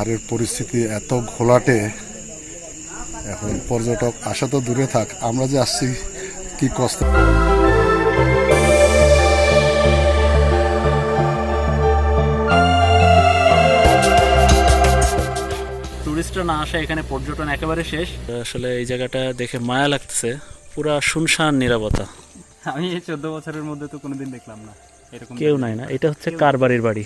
পাহাড়ের পরিস্থিতি এত ঘোলাটে এখন পর্যটক আসা তো দূরে থাক আমরা যে আসছি কি কষ্ট। টুরিস্টরা না আসা এখানে পর্যটন একেবারে শেষ। আসলে এই জায়গাটা দেখে মায়া লাগতেছে পুরা শুনশান নিরাপত্তা। আমি এই চোদ্দ বছরের মধ্যে তো কোনোদিন দেখলাম না এরকম কেউ নাই না এটা হচ্ছে কারবারির বাড়ি?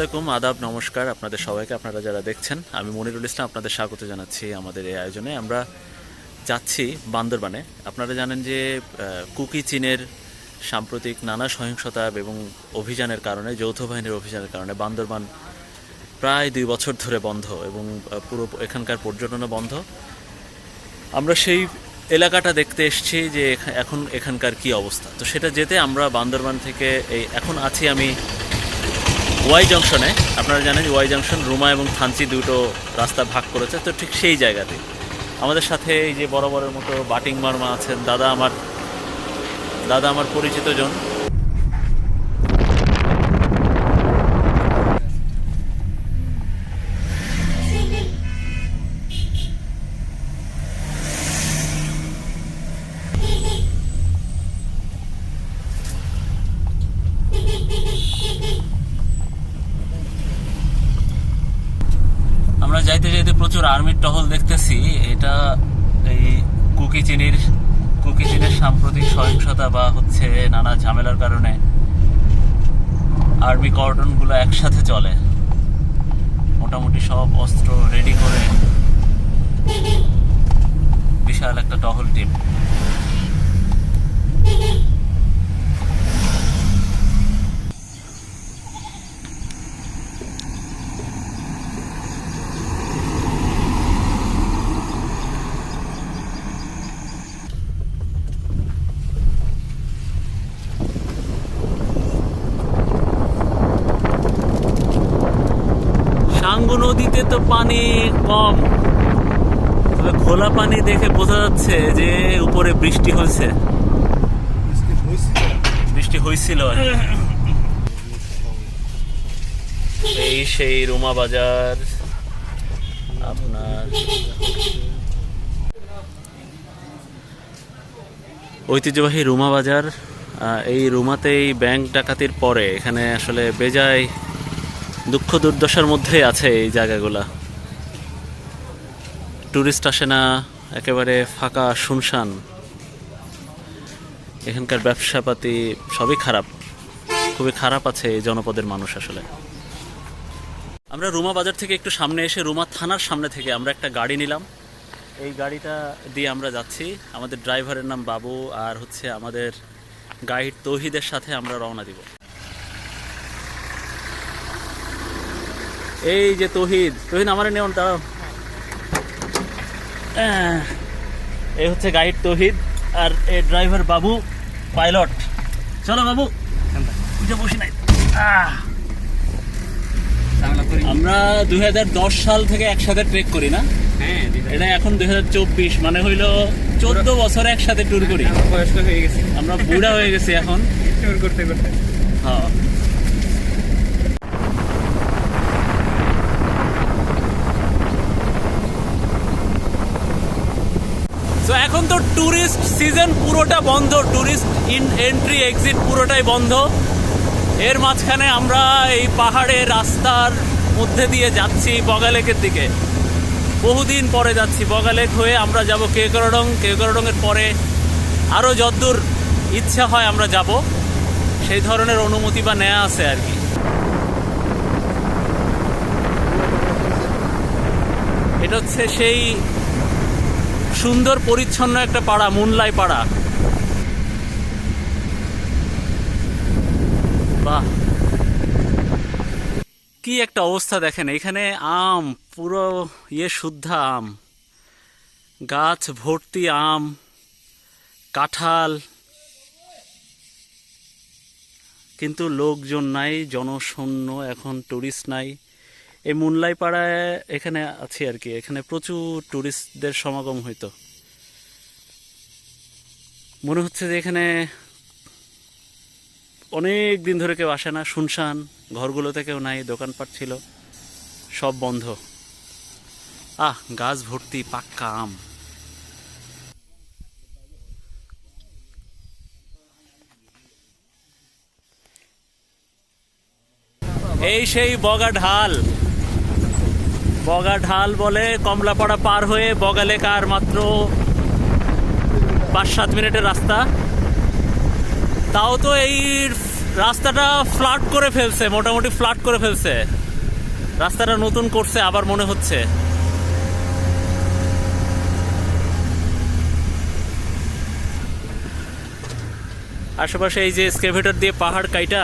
আলাইকুম আদাব, নমস্কার আপনাদের সবাইকে, আপনারা যারা দেখছেন, আমি মনিরুল ইসলাম আপনাদের স্বাগত জানাচ্ছি আমাদের এই আয়োজনে। আমরা যাচ্ছি বান্দরবানে। আপনারা জানেন যে কুকি চীনের সাম্প্রতিক নানা সহিংসতা এবং অভিযানের কারণে, যৌথ বাহিনীর অভিযানের কারণে বান্দরবান প্রায় দুই বছর ধরে বন্ধ এবং পুরো এখানকার পর্যটনও বন্ধ। আমরা সেই এলাকাটা দেখতে এসেছি যে এখন এখানকার কি অবস্থা। তো সেটা যেতে আমরা বান্দরবান থেকে এই, এখন আছি আমি ওয়াই জংশনে আপনারা জানেন ওয়াই জংশন রুমা এবং থানচি দুটো রাস্তা ভাগ করেছে, তো ঠিক সেই জায়গাতে। আমাদের সাথে এই যে বড় বড়ের মতো বাটিং মারমা আছেন, দাদা আমার দাদা আমার পরিচিত জন আমরা যাইতে যাইতে প্রচুর আর্মির টহল দেখতেছি, এটা এই কুকি চিনির কুকি চিনির সাম্প্রতিক সহিংসতা বা হচ্ছে নানা ঝামেলার কারণে আর্মি কর্ডনগুলো একসাথে চলে। মোটামুটি সব অস্ত্র রেডি করে বিশাল একটা টহল টিম সাঙ্গু নদীতে তো পানি কম তবে খোলা পানি দেখে বোঝা যাচ্ছে যে উপরে বৃষ্টি হয়েছে। বৃষ্টি হয়েছিল। এই সেই রুমা বাজার। আপনার ঐতিহ্যবাহী রুমা বাজার। এই রুমাতেই ব্যাংক ডাকাতির পরে এখানে আসলে বেজায় দুঃখ দুর্দশার মধ্যেই আছে এই জায়গাগুলা। টুরিস্ট আসে না। একেবারে ফাঁকা শুনশান। এখানকার ব্যবসাপাতি সবই খারাপ। খুবই খারাপ আছে এই জনপদের মানুষ আসলে। আমরা রুমা বাজার থেকে একটু সামনে এসে রুমা থানার সামনে থেকে আমরা একটা গাড়ি নিলাম। এই গাড়িটা দিয়ে আমরা যাচ্ছি। আমাদের ড্রাইভারের নাম বাবু আর হচ্ছে আমাদের গাইড তৌহিদের সাথে আমরা রওনা দিব। এই যে তহিদ তহিদ আমার নেওন দাঁড়াও। এই হচ্ছে গাইড তহিদ আর এই ড্রাইভার বাবু পাইলট। চলো বাবু উঠে বসি নাই। আমরা দুই হাজার দশ সাল থেকে একসাথে ট্রেক করি না? হ্যাঁ এটা এখন দু হাজার চব্বিশ মানে হইল চোদ্দ বছর একসাথে ট্যুর করি। আমার বয়স্ক হয়ে গেছি। আমরা বুড়া হয়ে গেছি এখন। ট্যুর করতে করতে। হ্যাঁ তো এখন তো ট্যুরিস্ট সিজন পুরোটা বন্ধ ট্যুরিস্ট ইন এন্ট্রি এক্সিট পুরোটাই বন্ধ। এর মাঝখানে আমরা এই পাহাড়ের রাস্তার মধ্যে দিয়ে যাচ্ছি বগালেকের দিকে। বহুদিন পরে যাচ্ছি বগালেক হয়ে আমরা যাব কেকরডং। কেকরডংয়ের পরে আরও যদ্দূর ইচ্ছা হয় আমরা যাব। সেই ধরনের অনুমতি বা নেওয়া আছে আর কি। এটা হচ্ছে সেই সুন্দর, পরিচ্ছন্ন একটা পাড়া, মুনলাই পাড়া। বাহ। কি একটা অবস্থা দেখেন, এখানে আম, পুরো ইয়ে শুদ্ধ আম। গাছ, ভর্তি আম, কাঁঠাল। কিন্তু লোকজন নাই, জনশূন্য, এখন টুরিস্ট নাই। এই মুনলাই পাড়ায় এখানে আছি আর কি। এখানে প্রচুর টুরিস্টদের সমাগম হইতো। মনে হচ্ছে যে এখানে অনেক দিন ধরে কেউ আসে না। শুনশান ঘরগুলোতে কেউ নাই, দোকানপাট ছিল, সব বন্ধ। আহ, গাছ ভর্তি, পাক্কা আম। এই সেই বগা ঢাল। বগা ঢাল বলে কমলাপাড়া পার হয়ে বগালেকার মাত্র পাঁচ সাত মিনিটের রাস্তা। তাও তো এই রাস্তাটা ফ্লাট করে ফেলছে, মোটামুটি ফ্লাট করে ফেলছে। রাস্তাটা নতুন করছে, আবার মনে হচ্ছে। আশেপাশে এই যে স্কেভেটর দিয়ে পাহাড় কাইটা,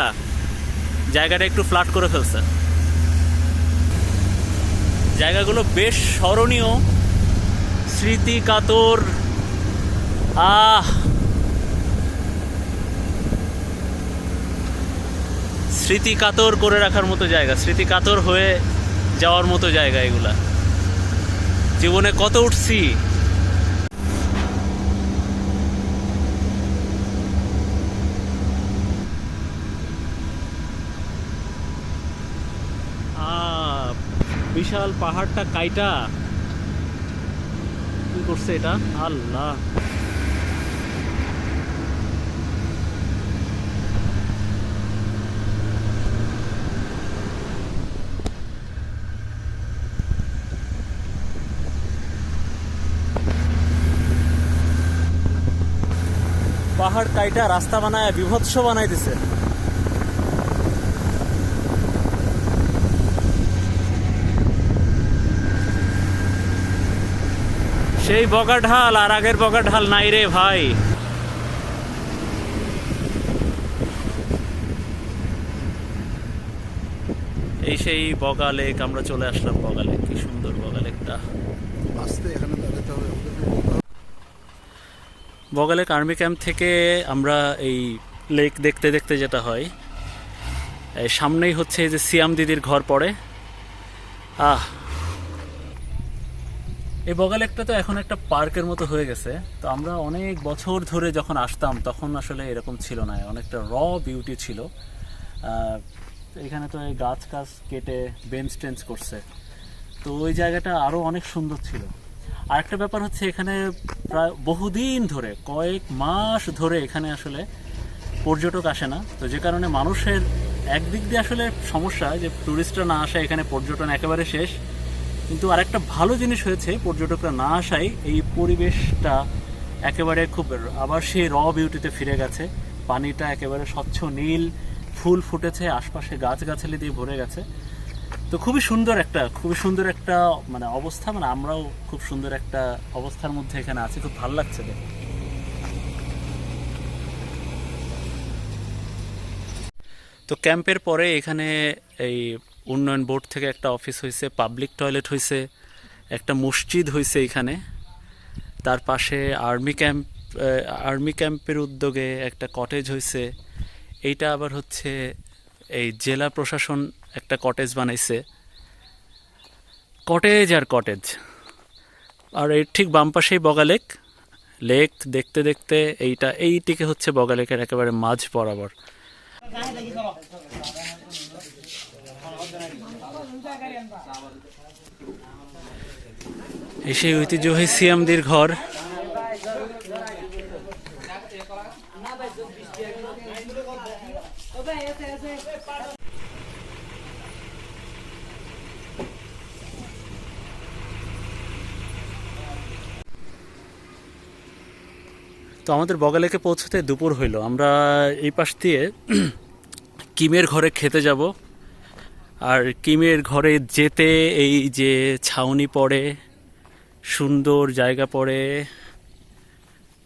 জায়গাটা একটু ফ্ল্যাট করে ফেলছে। জায়গাগুলো বেশ স্মরণীয়। স্মৃতি কাতর। আহ! স্মৃতি কাতর করে রাখার মতো জায়গা, স্মৃতি কাতর হয়ে যাওয়ার মতো জায়গা এগুলা। জীবনে কত উঠছি আহ, বিশাল পাহাড়টা কাইটা। কি করছে এটা? আল্লাহ। পাহাড় কাইটা রাস্তা বানায় বিভৎস বানাই সেই বগা ঢাল আর আগের বগা ঢাল নাই রে ভাই। এই সেই বগা লেক আমরা চলে আসলাম বগা লেক। কি সুন্দর বগা লেকটা। হবে। বগালেক আর্মি ক্যাম্প থেকে আমরা এই লেক দেখতে দেখতে যেটা হয় সামনেই হচ্ছে এই যে সিয়াম দিদির ঘর পড়ে। আহ এই বগালেকটা তো এখন একটা পার্কের মতো হয়ে গেছে। তো আমরা অনেক বছর ধরে যখন আসতাম, তখন আসলে এরকম ছিল না। অনেকটা র বিউটি ছিল। এখানে তো এই গাছ গাছ কেটে বেঞ্চ টেঞ্চ করছে। তো ওই জায়গাটা আরও অনেক সুন্দর ছিল। আর একটা ব্যাপার হচ্ছে এখানে প্রায় বহুদিন ধরে, কয়েক মাস ধরে এখানে আসলে পর্যটক আসে না। তো যে কারণে মানুষের একদিক দিয়ে আসলে সমস্যা যে টুরিস্টরা না আসা এখানে, পর্যটন একেবারে শেষ। কিন্তু আরেকটা ভালো জিনিস হয়েছে, পর্যটকরা না আসায় এই পরিবেশটা একেবারে খুব আবার সেই র বিউটিতে ফিরে গেছে। পানিটা একেবারে স্বচ্ছ নীল, ফুল ফুটেছে, আশপাশে গাছগাছালি দিয়ে ভরে গেছে। তো খুবই সুন্দর একটা, খুবই সুন্দর একটা মানে অবস্থা মানে আমরাও খুব সুন্দর একটা অবস্থার মধ্যে এখানে আছি, খুব ভালো লাগছে দেখে তো ক্যাম্পের পরে এখানে এই উন্নয়ন বোর্ড থেকে একটা অফিস হয়েছে পাবলিক টয়লেট হয়েছে একটা মসজিদ হয়েছে এখানে তার পাশে আর্মি ক্যাম্প আর্মি ক্যাম্পের উদ্যোগে একটা কটেজ হয়েছে এইটা আবার হচ্ছে এই জেলা প্রশাসন একটা কটেজ বানাইছে। কটেজ আর কটেজ। আর এর ঠিক বাম পাশেই বগালেক। লেক দেখতে দেখতে এইটা, এইটিকে হচ্ছে বগালেকের একেবারে মাঝ বরাবর। সেই ঐতিহ্যবাহী সিয়ামদির ঘর। তো আমাদের বগালেকে পৌঁছতে দুপুর হইল। আমরা এই পাশ দিয়ে কিমের ঘরে খেতে যাব। আর কিমের ঘরে যেতে এই যে ছাউনি পড়ে সুন্দর জায়গা পড়ে।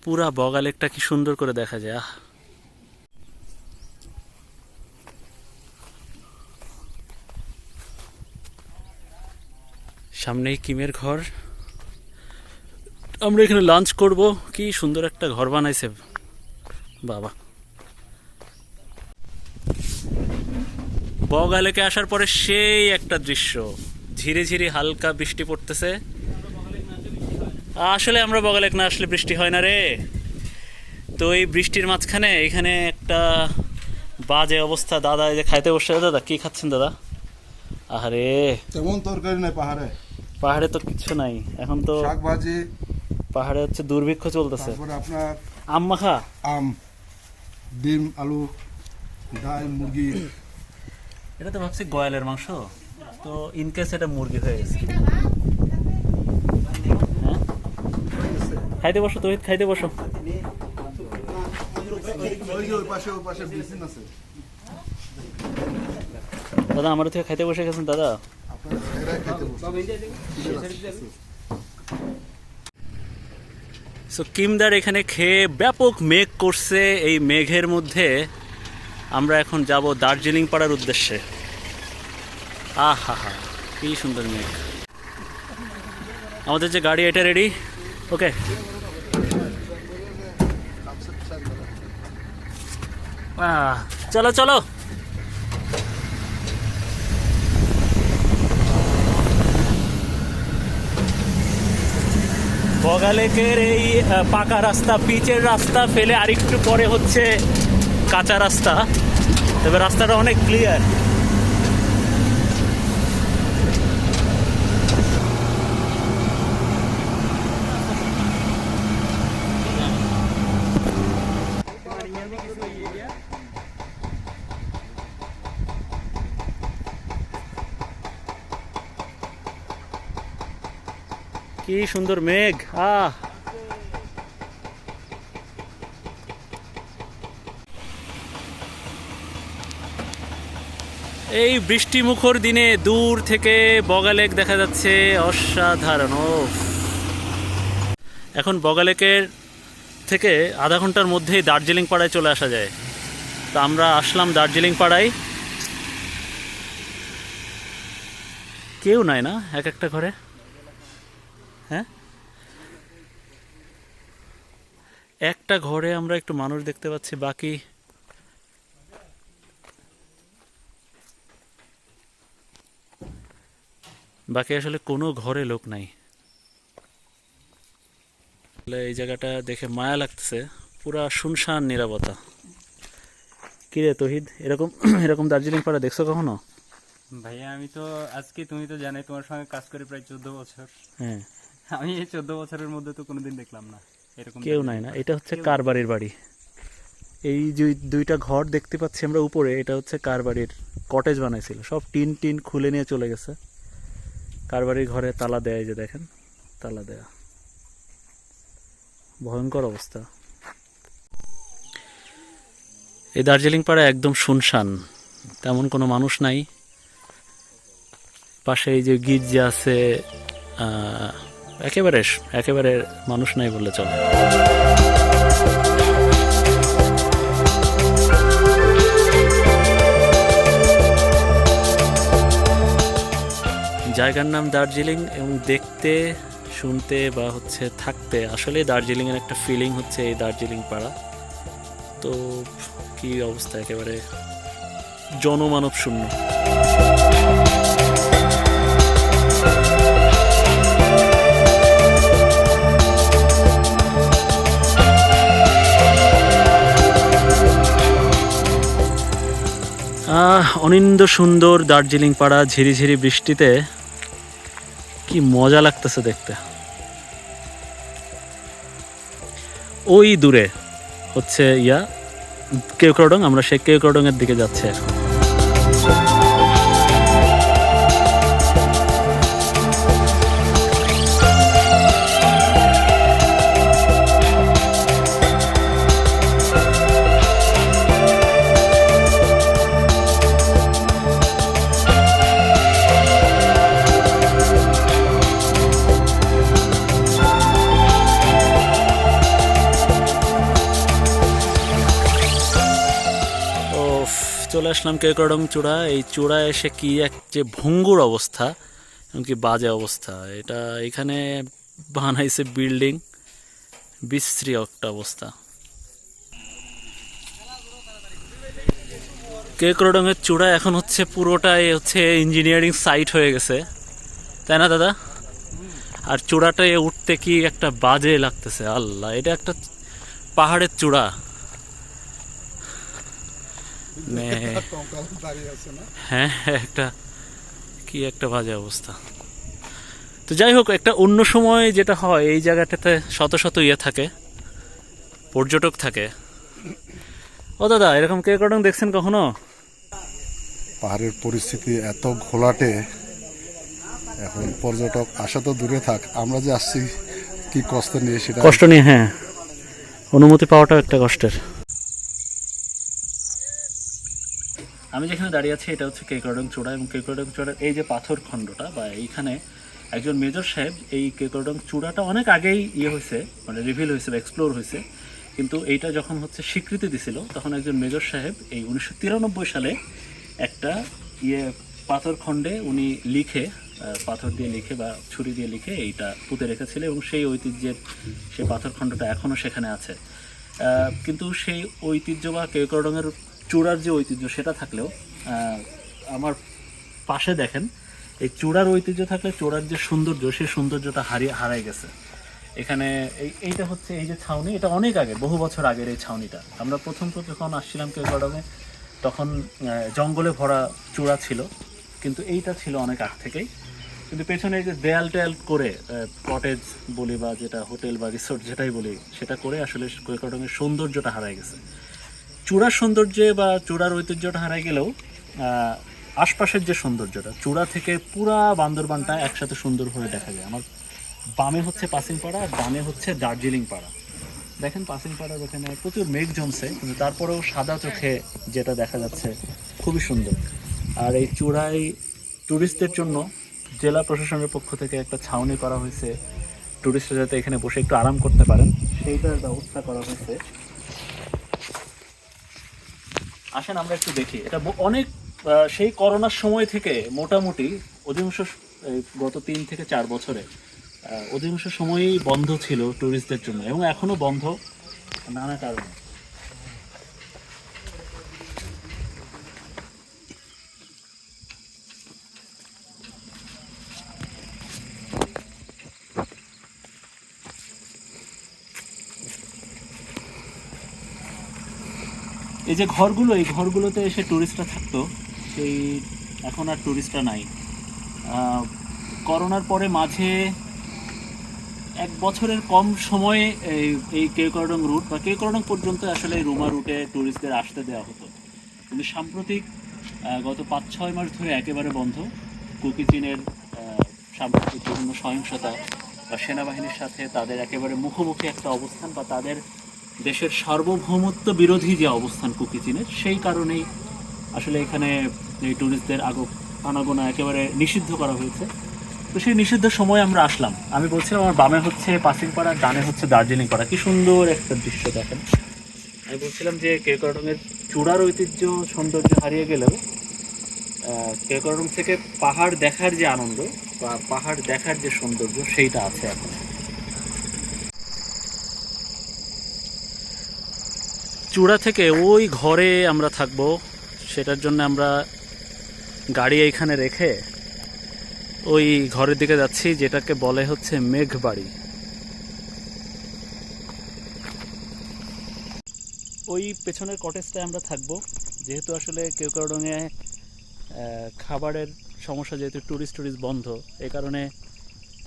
পুরা বগালেকটা কি সুন্দর করে দেখা যায় সামনেই কিমের ঘর। আমরা এখানে লাঞ্চ করব। কি সুন্দর একটা ঘর বানাইছে। বাবা। বগালেকে আসার পরে সেই একটা দৃশ্য। ঝিরে ঝিরে হালকা বৃষ্টি পড়তেছে। আসলে আমরা বগালেক না আসলে বৃষ্টি হয় না রে। তো এই বৃষ্টির মাঝখানে এখানে একটা বাজে অবস্থা দাদা এই যে খাইতে বসে দাদা কি খাচ্ছেন দাদা? আরে তেমন তরকারি নাই পাহাড়ে। পাহাড়ে তো কিছু নাই এখন তো শাক ভাজি পাহাড়ে হচ্ছে দুর্ভিক্ষ চলতেছে। তারপরে আপনার আম মাখা? আম ডিম আলু ডাল মুরগি। এটা তো ভাবছি গয়ালের মাংস তো ইনকেস এটা মুরগি হয়ে গেছে। খাইতে বসো তুমি খাইতে বসো। দাদা, আমার থেকে খাইতে বসে গেছেন, দাদা। সো কিমদার এখানে খেয়ে ব্যাপক মেঘ করছে এই মেঘের মধ্যে। আমরা এখন যাব দার্জিলিং পাড়ার উদ্দেশ্যে। আহা হা কি সুন্দর মেঘ। আমাদের যে গাড়ি, এটা রেডি ওকে চলো চলো বগালেকের এই পাকা রাস্তা পিচের রাস্তা ফেলে আরেকটু পরে হচ্ছে কাঁচা রাস্তা। তবে রাস্তাটা অনেক ক্লিয়ার কি সুন্দর মেঘ, আহ। এই বৃষ্টি মুখর দিনে দূর থেকে বগালেক দেখা যাচ্ছে অসাধারণ। এখন বগালেকের থেকে আধা ঘণ্টার মধ্যেই দার্জিলিং পাড়ায় চলে আসা যায়। তো আমরা আসলাম দার্জিলিং পাড়ায়। কেউ নাই না এক একটা ঘরে? হ্যাঁ? একটা ঘরে আমরা একটু মানুষ দেখতে পাচ্ছি বাকি বাকি আসলে কোনো ঘরে লোক নাই। এই জায়গাটা দেখে মায়া লাগতেছে পুরা শুনশান নিরাপত্তা। কিরে তহিদ এরকম এরকম দার্জিলিং পাড়া দেখছ কখনো? ভাইয়া আমি তো আজকে তুমি তো জানাই তোমার সঙ্গে কাজ করে প্রায় চোদ্দ বছর। হ্যাঁ। আমি এই চোদ্দ বছরের মধ্যে তো কোনোদিন দেখলাম না। এরকম কেউ নাই না এটা হচ্ছে কারবাড়ির বাড়ি। এই যে দুইটা ঘর দেখতে পাচ্ছি আমরা উপরে এটা হচ্ছে কারবাড়ির কটেজ বানাইছিল। সব টিন টিন খুলে নিয়ে চলে গেছে। কারবাড়ির ঘরে তালা দেয় যে দেখেন তালা দেয়া। ভয়ঙ্কর অবস্থা। এই দার্জিলিং পাড়া একদম শুনশান। তেমন কোনো মানুষ নাই। পাশে এই যে গির্জা আছে আহ, একেবারে একেবারে মানুষ নাই বললে চলে। জায়গার নাম দার্জিলিং এবং দেখতে, শুনতে বা হচ্ছে থাকতে আসলে দার্জিলিংয়ের একটা ফিলিং হচ্ছে এই দার্জিলিং পাড়া। তো কি অবস্থা একেবারে? জনমানব শূন্য অনিন্দ সুন্দর দার্জিলিং পাড়া ঝিরিঝিরি বৃষ্টিতে কি মজা লাগতেছে দেখতে। ওই দূরে হচ্ছে ইয়া কেউক্রডং আমরা সেই কেউক্রডং এর দিকে যাচ্ছি এখন। আসলাম কেকড়ং চূড়া। এই চূড়া এসে কি এক যে ভঙ্গুর অবস্থা এমনকি বাজে অবস্থা। এটা এখানে বানাইছে বিল্ডিং বিশ্রী একটা অবস্থা। কেকড়ং এর চূড়া এখন হচ্ছে পুরোটাই হচ্ছে ইঞ্জিনিয়ারিং সাইট হয়ে গেছে। তাই না, দাদা? আর চূড়াটায় উঠতে কি একটা বাজে লাগতেছে, আল্লাহ! এটা একটা পাহাড়ের চূড়া। হ্যাঁ একটা কি একটা বাজে অবস্থা। তো যাই হোক একটা অন্য সময় যেটা হয় এই জায়গাটাতে শত শত ইয়ে থাকে পর্যটক থাকে। ও দাদা এরকম কে কটং দেখছেন কখনো? পাহাড়ের পরিস্থিতি এত ঘোলাটে এখন পর্যটক আসা তো দূরে থাক আমরা যে আসছি কি কষ্ট নিয়ে সেটা কষ্ট নিয়ে হ্যাঁ। অনুমতি পাওয়াটাও একটা কষ্টের। আমি যেখানে দাঁড়িয়ে আছি, এটা হচ্ছে কেকরডং চূড়া এবং কেকরডং চূড়ার এই যে পাথর খণ্ডটা বা এইখানে একজন মেজর সাহেব, এই কেকরডং চূড়াটা অনেক আগেই ইয়ে হয়েছে মানে রিভিল হয়েছে বা এক্সপ্লোর হয়েছে। কিন্তু এইটা যখন হচ্ছে স্বীকৃতি দিছিল, তখন একজন মেজর সাহেব এই উনিশশো তিরানব্বই সালে একটা ইয়ে পাথর খণ্ডে উনি লিখে পাথর দিয়ে লিখে বা ছুরি দিয়ে লিখে এইটা পুঁতে রেখেছিল এবং সেই ঐতিহ্যের সেই পাথর খণ্ডটা এখনও সেখানে আছে। কিন্তু সেই ঐতিহ্য বা কেকরডঙের চূড়ার যে ঐতিহ্য সেটা থাকলেও আমার পাশে দেখেন, এই চূড়ার ঐতিহ্য থাকলে চূড়ার যে সৌন্দর্য, সেই সৌন্দর্যটা হারিয়ে হারাই গেছে। এখানে এই, এইটা হচ্ছে এই যে ছাউনি, এটা অনেক আগে, বহু বছর আগের এই ছাউনিটা। আমরা প্রথম প্রথম যখন আসছিলাম কেকরডঙে তখন জঙ্গলে ভরা চূড়া ছিল, কিন্তু এইটা ছিল অনেক আগ থেকেই। কিন্তু পেছনে এই যে দেয়াল টেয়াল করে কটেজ বলি বা যেটা হোটেল বা রিসোর্ট যেটাই বলি, সেটা করে আসলে কৈকটঙের সৌন্দর্যটা হারাই গেছে। চূড়ার সৌন্দর্যে বা চূড়ার ঐতিহ্যটা হারাই গেলেও আশপাশের যে সৌন্দর্যটা, চূড়া থেকে পুরা বান্দরবানটা একসাথে সুন্দর হয়ে দেখা যায়। আমার বামে হচ্ছে পাসিং পাড়া আর ডানে হচ্ছে দার্জিলিং পাড়া দেখেন পাসিং পাড়ার ওখানে প্রচুর মেঘ জমছে, কিন্তু তারপরেও সাদা চোখে যেটা দেখা যাচ্ছে খুবই সুন্দর। আর এই চূড়ায় ট্যুরিস্টদের জন্য জেলা প্রশাসনের পক্ষ থেকে একটা ছাউনি করা হয়েছে। ট্যুরিস্টরা যাতে এখানে বসে একটু আরাম করতে পারেন, সেইটার ব্যবস্থা করা হয়েছে। আসেন, আমরা একটু দেখি। এটা অনেক সেই করোনার সময় থেকে মোটামুটি অধিকাংশ গত তিন থেকে চার বছরে অধিকাংশ সময়ই বন্ধ ছিল ট্যুরিস্টদের জন্য এবং এখনও বন্ধ নানা কারণে। এই যে ঘরগুলো, এই ঘরগুলোতে এসে ট্যুরিস্টরা থাকতো, সেই এখন আর ট্যুরিস্টরা নাই। করোনার পরে মাঝে এক বছরের কম সময়ে এই কেকরডং রুট বা কেকরডং পর্যন্ত আসলে এই রুমা রুটে ট্যুরিস্টদের আসতে দেওয়া হতো। কিন্তু সাম্প্রতিক গত পাঁচ ছয় মাস ধরে একেবারে বন্ধ। কুকি চীনের সাম্প্রতিক বিভিন্ন সহিংসতা বা সেনাবাহিনীর সাথে তাদের একেবারে মুখোমুখি একটা অবস্থান বা তাদের দেশের সার্বভৌমত্ব বিরোধী যে অবস্থান কুকি চীনের, সেই কারণেই আসলে এখানে এই ট্যুরিস্টদের আগ, আনাগোনা একেবারে নিষিদ্ধ করা হয়েছে। তো সেই নিষিদ্ধ সময় আমরা আসলাম। আমি বলছিলাম, আমার বামে হচ্ছে পাসিং পাড়া, ডানে হচ্ছে দার্জিলিং পাড়া। কি সুন্দর একটা দৃশ্য দেখেন। আমি বলছিলাম যে কেকরডংয়ের চূড়ার ঐতিহ্য, সৌন্দর্য হারিয়ে গেলেও কেকরডং থেকে পাহাড় দেখার যে আনন্দ বা পাহাড় দেখার যে সৌন্দর্য, সেইটা আছে এখন। চূড়া থেকে ওই ঘরে আমরা থাকব। সেটার জন্য আমরা গাড়ি এইখানে রেখে ওই ঘরের দিকে যাচ্ছি, যেটাকে বলে হচ্ছে মেঘবাড়ি। ওই পেছনের কটেজটায় আমরা থাকব। যেহেতু আসলে কেউ কেউকারডঙে খাবারের সমস্যা যেহেতু টুরিস্ট টুরিস্ট বন্ধ এই কারণে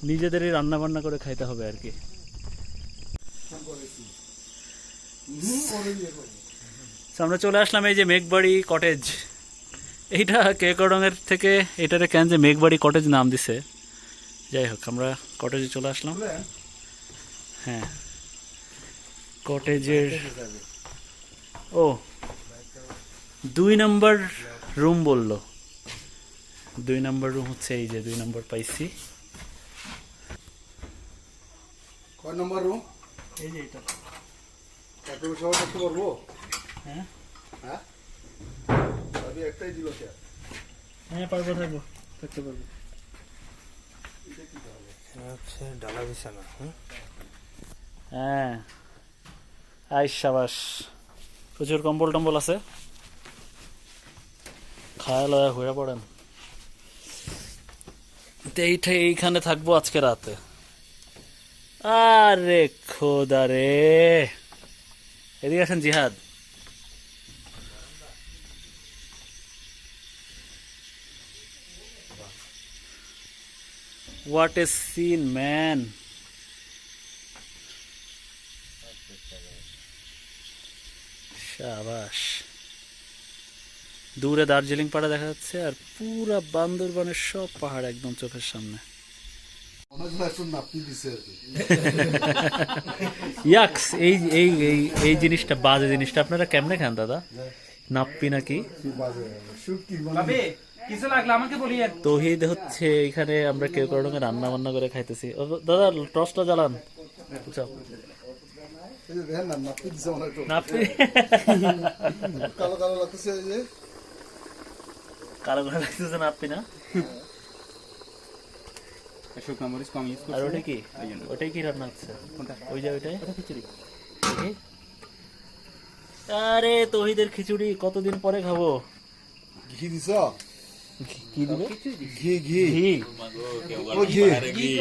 নিজেদেরই রান্না বান্না করে খাইতে হবে আর কি তো আমরা চলে আসলাম এই যে মেঘবাড়ি কটেজ এইটা কেকরডঙের থেকে এটারে কেন যে মেঘবাড়ি কটেজ নাম দিছে? যাই হোক আমরা কটেজে চলে আসলাম। হ্যাঁ। কটেজের ও দুই নম্বর রুম বলল। দুই নম্বর রুম হচ্ছে এই যে দুই নম্বর পাইছি। কয় নম্বর রুম এই যে এটা। সবাই পারব হ্যাঁ। হ্যাঁ? আমি একটাই দিল কে? হ্যাঁ পারব থাকব থাকতে পারব। হচ্ছে ডালা বিছানা হুম? হ্যাঁ। সাবাস। প্রচুর কম্বল টম্বল আছে। খায়া লয়া হয়ে পড়েন। তো এইটা এইখানে থাকব আজকে রাতে। আরে খোদা রে! এদিকে আসেন জিহাদ। হোয়াট এ সিন ম্যান সাবাস দূরে দার্জিলিং পাড়া দেখা যাচ্ছে আর পুরা বান্দরবানের সব পাহাড় একদম চোখের সামনে। ইয়াক্স এই এই এই এই জিনিসটা বাজে জিনিসটা আপনারা কেমনে খান দাদা? নাপ্পি নাকি? কিছু লাগলে আমাকে বলিয়েন। তহিদ হচ্ছে এখানে আমরা কেউ কারও সঙ্গে রান্না বান্না করে খাইতেছি। ও, দাদা টসটা জ্বালান। কালো কালো লাগতেছে এই কালো লাগতেছে নাপ্পি না? শুকনো মরিচ কম ইউজ আর ওটা কি? ওটাই কি রান্না হচ্ছে ওই যে ওইটাই? খিচুড়ি। আরে তহিদের খিচুড়ি কতদিন পরে খাব? ঘি দিছ? কি দিবে? ঘি ঘি। ঘি। ও ঘি।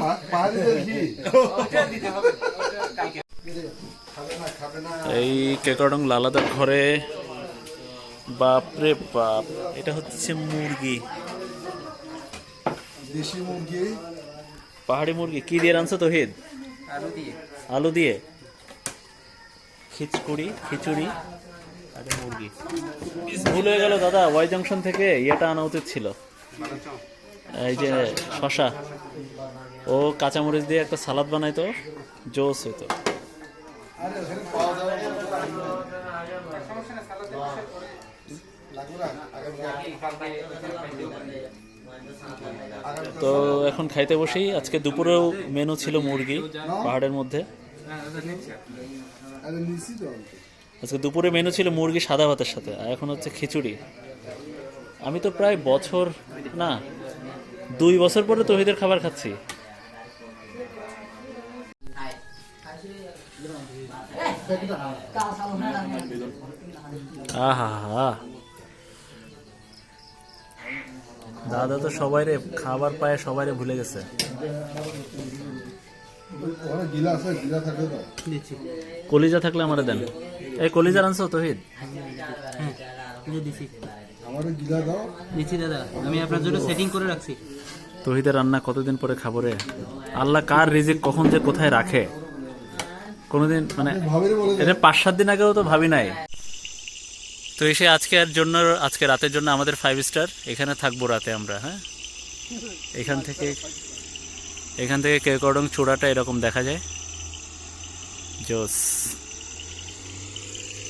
পা- পাহাড়িদের ঘি। এই কেকড়ং লালাদার ঘরে। বাপরে বাপ। এটা হচ্ছে মুরগি। দেশি মুরগি। পাহাড়ি মুরগি কি দিয়ে রানছো তহিদ? আলু দিয়ে। আলু দিয়ে? খিচুড়ি খিচুড়ি আর মুরগি। ভুল হয়ে গেল দাদা ওয়াই জাংশন থেকে ইয়েটা আনা উচিত ছিল। এই যে শশা। ও কাঁচামরিচ দিয়ে একটা সালাদ বানাইতো জোস হইতো। তো এখন খাইতে বসেই আজকে দুপুরেও মেনু ছিল মুরগি পাহাড়ের মধ্যে। আজকে দুপুরে মেনু ছিল মুরগি সাদা ভাতের সাথে, আর এখন হচ্ছে খিচুড়ি। আমি তো প্রায় বছর, না, দুই বছর পরে তহিদের খাবার খাচ্ছি। আহা হা দাদা তো সবাই রে খাবার পায় সবাই রে ভুলে গেছে। কলিজা থাকলে আমারে দেন। এই কলিজা আনছো তহিদ? আমারে গিলা দাও। দিচ্ছি দাদা আমি আপনার জন্য সেটিং করে রাখছি। তহিদের রান্না কতদিন পরে খাব রে? আল্লাহ কার রিজিক কখন যে কোথায় রাখে? কোনোদিন মানে এটা পাঁচ সাত দিন আগেও তো ভাবি নাই। তো এসে আজকে আর জন্য, আজকে রাতের জন্য আমাদের ফাইভ স্টার এখানে থাকব রাতে আমরা হ্যাঁ? এখান থেকে এখান থেকে কেকডং চূড়াটা এরকম দেখা যায়। জোস।